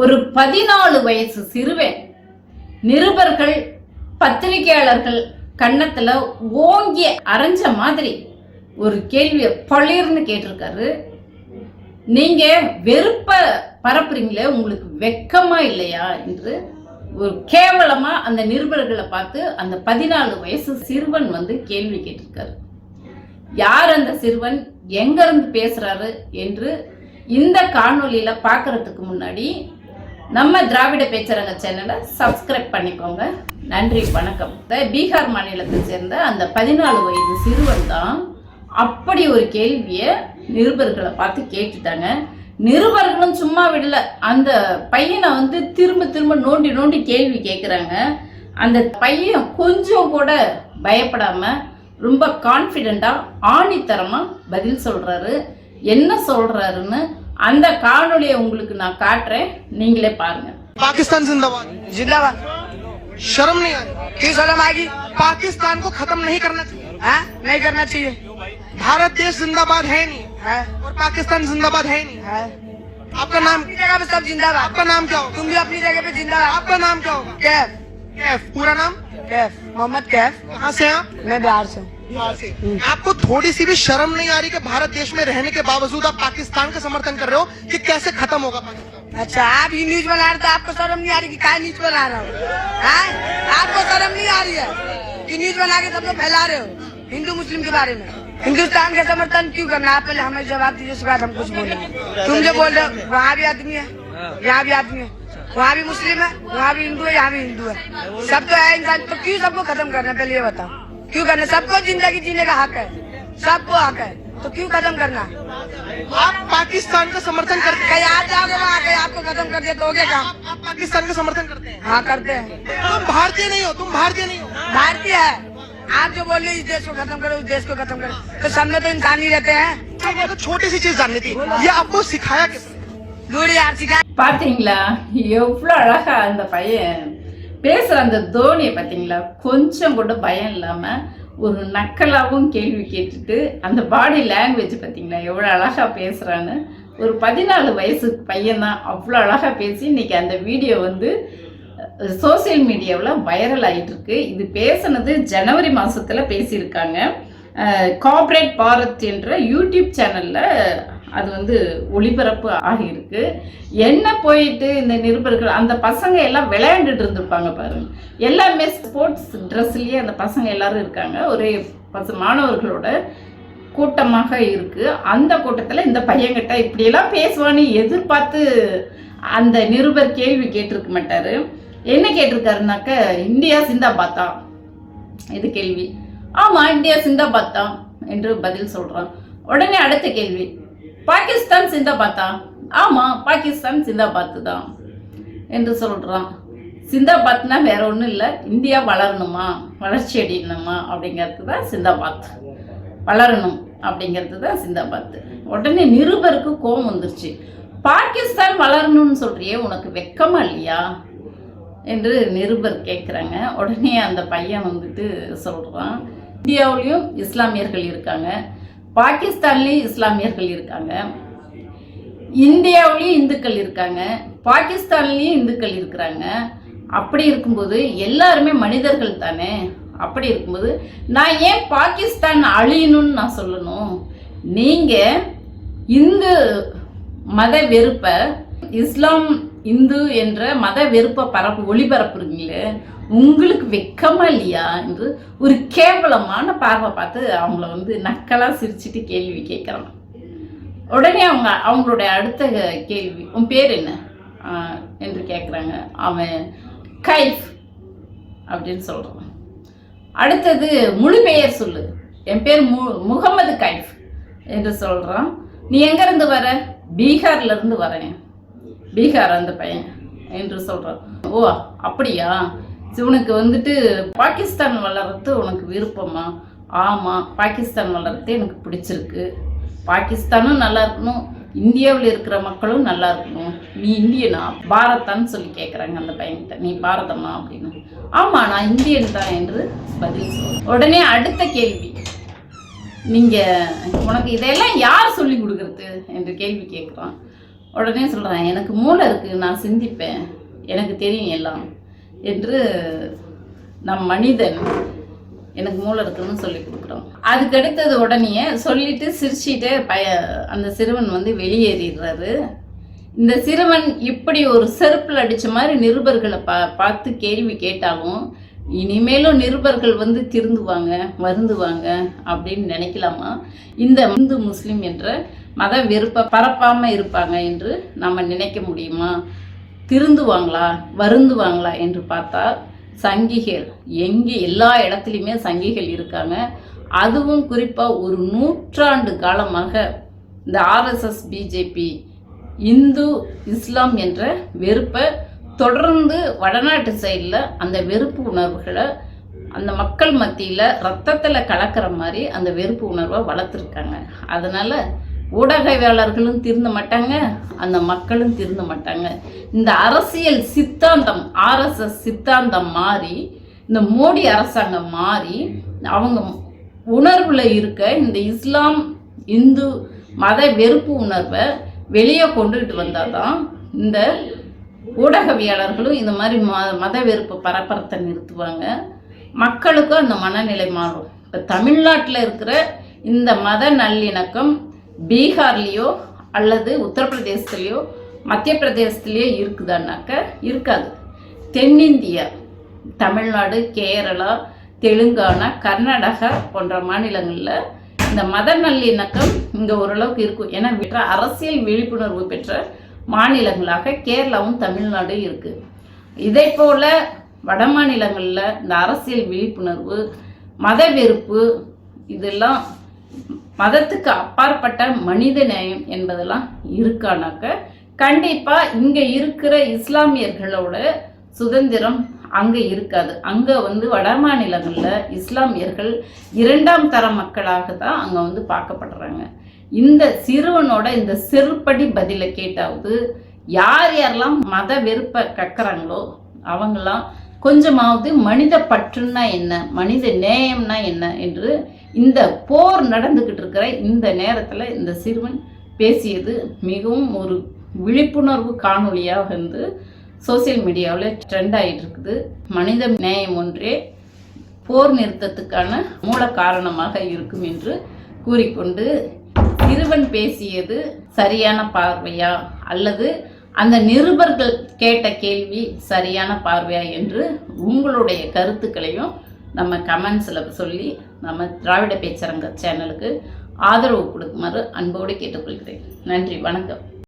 ஒரு பதினாலு வயசு சிறுவன். நிருபர்கள் பத்திரிகையாளர்கள் கன்னத்துல ஓங்கி அரைஞ்ச மாதிரி ஒரு கேள்வியை பளிர்னு கேட்டிருக்காரு. நீங்க வெறுப்ப பரப்புறீங்களே உங்களுக்கு வெக்கமா இல்லையா என்று ஒரு கேவலமா அந்த நிருபர்களை பார்த்து அந்த பதினாலு வயசு சிறுவன் வந்து கேள்வி கேட்டிருக்காரு. யார் அந்த சிறுவன்? எங்க இருந்து பேசுறாரு என்று இந்த காணொலியில பாக்குறதுக்கு முன்னாடி நம்ம திராவிட பேச்சரங்க சேனலை சப்ஸ்கிரைப் பண்ணிக்கோங்க. நன்றி வணக்கம். பீகார் மாநிலத்தை சேர்ந்த அந்த பதினாலு வயது சிறுவன் தான் அப்படி ஒரு கேள்வியை நிருபர்களை பார்த்து கேட்டுட்டாங்க. நிருபர்களும் சும்மா விடல. அந்த பையனை வந்து திரும்ப திரும்ப நோண்டி நோண்டி கேள்வி கேட்குறாங்க அந்த பையன் கொஞ்சம் கூட பயப்படாம ரொம்ப கான்ஃபிடெண்ட்டாக ஆணித்தரமாக பதில் சொல்கிறாரு என்ன சொல்கிறாருன்னு அந்த காணொளியை உங்களுக்கு நான் காட்டுறேன் நீங்களே பாருங்க पाकिस्तान जिंदाबाद जिंदाबाद शर्म नहीं आ रही क्यों शर्म आएगी पाकिस्तान को खत्म नहीं करना चाहिए हाँ? नहीं करना चाहिए भारत देश जिंदाबाद है नहीं है और पाकिस्तान जिंदाबाद है नहीं है आपका नाम अपनी जगह पे सब जिंदाबाद आपका नाम क्या होगा तुम भी अपनी जगह पे जिंदाबाद आपका नाम क्या होगा कैफ कैफ पूरा नाम कैफ मोहम्मद कैफ कहाँ से हैं आप मैं बिहार से हूँ आपको थोड़ी सी भी शर्म नहीं आ रही कि भारत देश में रहने के बावजूद आप पाकिस्तान का समर्थन कर रहे हो कि कैसे खत्म होगा पाकिस्तान? अच्छा आप ही न्यूज़ बना रहे तो आपको शर्म नहीं आ रही कि क्या न्यूज़ बना रहा हूँ? हाँ? आपको शर्म नहीं आ रही है कि न्यूज़ बना के सब लोग फैला रहे हो हिंदू, मुस्लिम के बारे में? हिंदुस्तान का समर्थन क्यों करना? आप पहले हमें जवाब दीजिए, उसके बाद हम कुछ बोलेंगे। तुम जो बोल रहे हो, वहाँ भी आदमी है, यहाँ भी आदमी है। वहाँ भी मुस्लिम है, वहाँ भी हिंदू है, यहाँ भी हिंदू है। सब तो है इंसान तो क्यों सबको खत्म करना? पहले ये बताओ। क्यों करना? सबको ज़िंदगी जीने का हक है। सबको हक है। तो क्यों खत्म करना? आप पाकिस्तान का समर्थन करते हैं। आज जाओगे वहाँ आपको खत्म कर दिया तो हो गया क्या आप, आप पाकिस्तान का समर्थन करते हैं। हाँ करते हैं। तुम भारतीय नहीं हो तुम भारतीय नहीं हो। भारतीय है। आप जो बोल रहे इस देश को खत्म करो उस देश को खत्म करो। तो सब में तो इंसान ही रहते हैं। तो तो छोटी सी चीज़ जाननी थी। ये आपको सिखाया किस दूर यार सिखाया Patingla. பேசுகிற அந்த தோனியை பார்த்தீங்களா? கொஞ்சம் கூட பயம் இல்லாமல் ஒரு நக்கலாகவும் கேள்வி கேட்டுட்டு அந்த பாடி லாங்குவேஜ் பார்த்தீங்களா? எவ்வளோ அழகாக பேசுகிறான்னு ஒரு பதினாலு வயசு பையன்தான் அவ்வளோ அழகாக பேசி இன்னைக்கு அந்த வீடியோ வந்து சோசியல் மீடியாவில் வைரல் ஆகிட்டுருக்கு இது பேசுனது ஜனவரி மாதத்தில் பேசியிருக்காங்க. கார்ப்பரேட் பாரத் என்ற யூடியூப் சேனலில் அது வந்து ஒளிபரப்பு ஆகியிருக்கு. என்ன போயிட்டு இந்த நிருபர்கள் அந்த பசங்க எல்லாம் விளையாண்டுட்டு இருந்திருப்பாங்க பாருங்க. எல்லாமே ஸ்போர்ட்ஸ் ட்ரெஸ்லயே அந்த பசங்க எல்லாரும் இருக்காங்க. ஒரே பச மாணவர்களோட கூட்டமாக இருக்கு. அந்த கூட்டத்தில் இந்த பையன்கிட்ட இப்படியெல்லாம் பேசுவான்னு எதிர்பார்த்து அந்த நிருபர் கேள்வி கேட்டிருக்க மாட்டாரு. என்ன கேட்டிருக்காருனாக்க இந்தியா சிந்தாபாத் தான் இது கேள்வி. ஆமா இந்தியா சிந்தாபாத் தான் என்று பதில் சொல்றான். உடனே அடுத்த கேள்வி. பாகிஸ்தான் சிந்தா பாத்தா ஆமாம் பாகிஸ்தான் சிந்தாபாத் தான் என்று சொல்றான். சிந்தாபாத்னா வேற ஒன்றும் இல்லை இந்தியா வளரணுமா? வளர்ச்சி அடையணுமா? அப்படிங்கிறது தான் சிந்தாபாத். வளரணும் அப்படிங்கிறது தான் சிந்தாபாத். உடனே நிருபருக்கு கோபம் வந்துருச்சு. பாகிஸ்தான் வளரணும்னு சொல்கிறியே உனக்கு வெக்கமா இல்லையா? என்று நிருபர் கேட்குறாங்க உடனே அந்த பையன் வந்துட்டு சொல்கிறான் இந்தியாவிலையும் இஸ்லாமியர்கள் இருக்காங்க. பாகிஸ்தான்லேயும் இஸ்லாமியர்கள் இருக்காங்க. இந்தியாவிலையும் இந்துக்கள் இருக்காங்க. பாகிஸ்தான்லேயும் இந்துக்கள் இருக்கிறாங்க. அப்படி இருக்கும்போது எல்லாருமே மனிதர்கள் தானே? அப்படி இருக்கும்போது நான் ஏன் பாகிஸ்தான் அழியணும்னு நான் சொல்லணும்? நீங்கள் இந்து மத வெறுப்பை இஸ்லாம் இந்து என்ற மத வெறுப்பை பரப்பு ஒளிபரப்புறீங்களே உங்களுக்கு வெக்கமா இல்லையா என்று ஒரு கேவலமான பார்வை பார்த்து அவங்கள வந்து நக்கலாக சிரிச்சிட்டு கேள்வி கேட்குறான் உடனே அவங்க அவங்களுடைய அடுத்த கேள்வி உன் பேர் என்ன? என்று கேட்குறாங்க அவன் கைஃப் அப்படின்னு சொல்கிறான் அடுத்தது முழு பெயர் சொல்லு. என் பேர் மு முகமது கைஃப் என்று சொல்கிறான் நீ எங்கேருந்து வர? பீகார்லேருந்து வரேன். பீகார் அந்த பையன் என்று சொல்கிறான் ஓ அப்படியா? சரி, உனக்கு வந்துட்டு பாகிஸ்தான் வளர்றது உனக்கு விருப்பமா? ஆமாம் பாகிஸ்தான் வளர்றது எனக்கு பிடிச்சிருக்கு. பாகிஸ்தானும் நல்லா இருக்கணும் இந்தியாவில் இருக்கிற மக்களும் நல்லா இருக்கணும். நீ இந்தியனா? பாரதான்னு சொல்லி கேட்குறாங்க அந்த பையன்கிட்ட. நீ பாரதமா அப்படின்னு. ஆமாம் நான் இந்தியன் தான் என்று பதில் உடனே அடுத்த கேள்வி. நீங்கள் உனக்கு இதையெல்லாம் யார் சொல்லி கொடுக்குறது? என்று கேள்வி கேட்குறான் உடனே சொல்கிறேன் எனக்கு மூளை இருக்குது நான் சிந்திப்பேன். எனக்கு தெரியும் எல்லாம். என்று நம் மனிதன் எனக்கு மூளை இருக்குன்னு சொல்லி கொடுக்குறோம். அதுக்கடுத்தது உடனே சொல்லிட்டு சிரிச்சிட்டு பய அந்த சிறுவன் வந்து வெளியேறிடுறாரு. இந்த சிறுவன் இப்படி ஒரு செருப்பில் அடித்த மாதிரி நிருபர்களை பா பார்த்து கேள்வி கேட்டாலும் இனிமேலும் நிருபர்கள் வந்து திருந்துவாங்க வருந்துவாங்க அப்படின்னு நினைக்கலாமா? இந்த இந்து முஸ்லீம் என்ற மத வெறுப்பை பரப்பாமல் இருப்பாங்க என்று நம்ம நினைக்க முடியுமா? திருந்துவாங்களா? வருந்துவாங்களா? என்று பார்த்தா சங்கிகள். எங்கே எல்லா இடத்துலையுமே சங்கிகள் இருக்காங்க. அதுவும் குறிப்பாக ஒரு நூற்றாண்டு காலமாக இந்த ஆர்எஸ்எஸ் பிஜேபி இந்து இஸ்லாம் என்ற வெறுப்பை தொடர்ந்து வடநாட்டு சைடில் அந்த வெறுப்பு உணர்வுகளை அந்த மக்கள் மத்தியில் ரத்தத்தில் கலக்கிற மாதிரி அந்த வெறுப்பு உணர்வை வளர்த்துருக்காங்க. அதனால் ஊடகவியலாளர்களும் திருந்த மாட்டாங்க அந்த மக்களும் திருந்த மாட்டாங்க. இந்த அரசியல் சித்தாந்தம் ஆர்எஸ்எஸ் சித்தாந்தம் மாறி இந்த மோடி அரசாங்கம் மாறி அவங்க உணர்வில் இருக்க இந்த இஸ்லாம் இந்து மத வெறுப்பு உணர்வை வெளியே கொண்டுகிட்டு வந்தாதான் இந்த ஊடகவியாளர்களும் இந்த மாதிரி ம மத வெறுப்பு பரப்பரத்தை நிறுத்துவாங்க. மக்களுக்கும் அந்த மனநிலை மாறும். இப்போ தமிழ்நாட்டில் இருக்கிற இந்த மத நல்லிணக்கம் பீகார்லேயோ அல்லது உத்தரப்பிரதேசத்துலேயோ மத்திய பிரதேசத்துலேயோ இருக்குதான்னாக்க இருக்காது. தென்னிந்தியா தமிழ்நாடு கேரளா தெலுங்கானா கர்நாடகா போன்ற மாநிலங்களில் இந்த மத நல்லிணக்கம் இங்கே ஓரளவுக்கு இருக்கும். ஏன்னா பெற்ற அரசியல் விழிப்புணர்வு பெற்ற மாநிலங்களாக கேரளாவும் தமிழ்நாடும் இருக்குது இதே போல் வட மாநிலங்களில் இந்த அரசியல் விழிப்புணர்வு மத வெறுப்பு இதெல்லாம் மதத்துக்கு அப்பாற்பட்ட மனித நேயம் என்பதெல்லாம் இருக்கானாக்க கண்டிப்பாக இங்கே இருக்கிற இஸ்லாமியர்களோட சுதந்திரம் அங்கே இருக்காது. அங்கே வந்து வட மாநிலங்களில் இஸ்லாமியர்கள் இரண்டாம் தர மக்களாக தான் அங்கே வந்து பார்க்கப்படுறாங்க. இந்த சிறுவனோட இந்த செருப்படி பதிலை கேட்டாவது யார் யாரெல்லாம் மத வெறுப்பை கக்குறாங்களோ அவங்களாம் கொஞ்சமாவது மனித பற்றுன்னா என்ன மனித நேயம்னா என்ன என்று இந்த போர் நடந்துக்கிட்டு இருக்கிற இந்த நேரத்தில் இந்த சிறுவன் பேசியது மிகவும் ஒரு விழிப்புணர்வு காணொலியாக வந்து சோசியல் மீடியாவில் ட்ரெண்ட் ஆகிட்டு இருக்குது. மனித நேயம் ஒன்றே போர் நிறுத்தத்துக்கான மூல காரணமாக இருக்கும் என்று கூறிக்கொண்டு சிறுவன் பேசியது சரியான பார்வையா அல்லது அந்த நிருபர்கள் கேட்ட கேள்வி சரியான பார்வையா என்று உங்களுடைய கருத்துக்களையும் நம்ம கமெண்ட்ஸில் சொல்லி நம்ம திராவிட பேச்சரங்க சேனலுக்கு ஆதரவு கொடுக்குமாறு அன்போடு கேட்டுக்கொள்கிறேன். நன்றி வணக்கம்.